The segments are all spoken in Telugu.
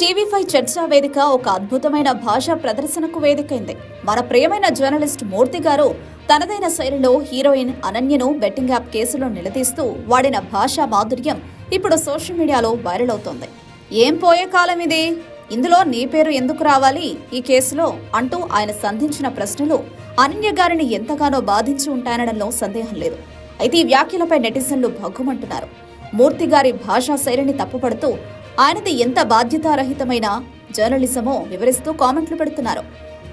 టీవీ ఫైవ్ చర్చా వేదిక ఒక అద్భుతమైన భాషా ప్రదర్శనకు వేదికైంది. మన ప్రియమైన జర్నలిస్ట్ మూర్తి గారు తనదైన శైలిలో హీరోయిన్ అనన్యను బెట్టింగ్ యాప్ కేసులో నిలదీస్తూ వాడిన భాషా మాధుర్యం ఇప్పుడు సోషల్ మీడియాలో వైరల్ అవుతోంది. ఏం పోయే కాలం ఇది? ఇందులో నీ పేరు ఎందుకు రావాలి? ఈ కేసులో అంటూ ఆయన సంధించిన ప్రశ్నలు అనన్య గారిని ఎంతగానో బాధించి ఉంటాయనడంలో సందేహం లేదు. అయితే ఈ వ్యాఖ్యలపై నెటిజన్లు భగ్గుమంటున్నారు. మూర్తి గారి భాషా శైలిని తప్పుపడుతూ ఆయనది ఎంత బాధ్యతారహితమైన జర్నలిజమో వివరిస్తూ కామెంట్లు పెడుతున్నారు.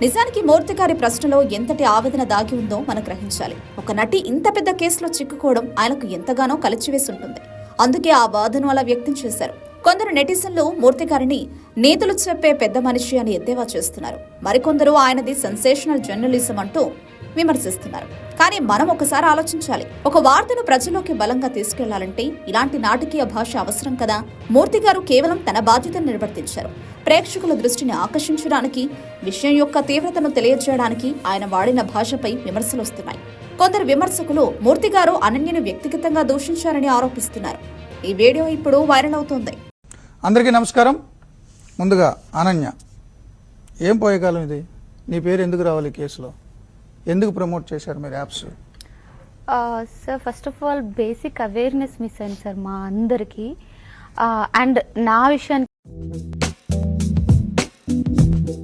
నిజానికి మూర్తి గారి ప్రశ్నలో ఎంతటి ఆవేదన దాగి ఉందో మనం గ్రహించాలి. ఒక నటి ఇంత పెద్ద కేసులో చిక్కుకోవడం ఆయనకు ఎంతగానో కలిచివేసి ఉంటుంది. అందుకే ఆ బాధను అలా వ్యక్తం చేశారు. కొందరు నెటిజన్లు మూర్తి గారిని నీతులు చెప్పే పెద్ద మనిషి అని ఎద్దేవా చేస్తున్నారు. మరికొందరు ఆయనది సెన్సేషనల్ జర్నలిజం అంటూ విమర్శిస్తున్నారు. కానీ మనం ఒకసారి ఆలోచించాలి. ఒక వార్తను ప్రజల్లోకి బలంగా తీసుకెళ్ళాలంటే ఇలాంటి నాటకీయ భాష అవసరం కదా? మూర్తి గారు కేవలం తన బాధ్యతను నిర్వర్తించారు. ప్రేక్షకుల దృష్టిని ఆకర్షించడానికి విషయం యొక్క తీవ్రతను తెలియజేయడానికి ఆయన వాడిన భాషపై విమర్శలు వస్తున్నాయి. కొందరు విమర్శకులు మూర్తి గారు అనన్యను వ్యక్తిగతంగా దూషించారని ఆరోపిస్తున్నారు. ఈ వీడియో ఇప్పుడు వైరల్ అవుతోంది. అందరికీ నమస్కారం. ముందుగా అనన్య ఏం పోయే కాలం ఇది? నీ పేరు ఎందుకు రావాలి కేసులో? ఎందుకు ప్రమోట్ చేశారు మీరు apps? Sir first of all basic awareness miss అయింది సార్ మా అందరికీ. అండ్ నా విషయానికి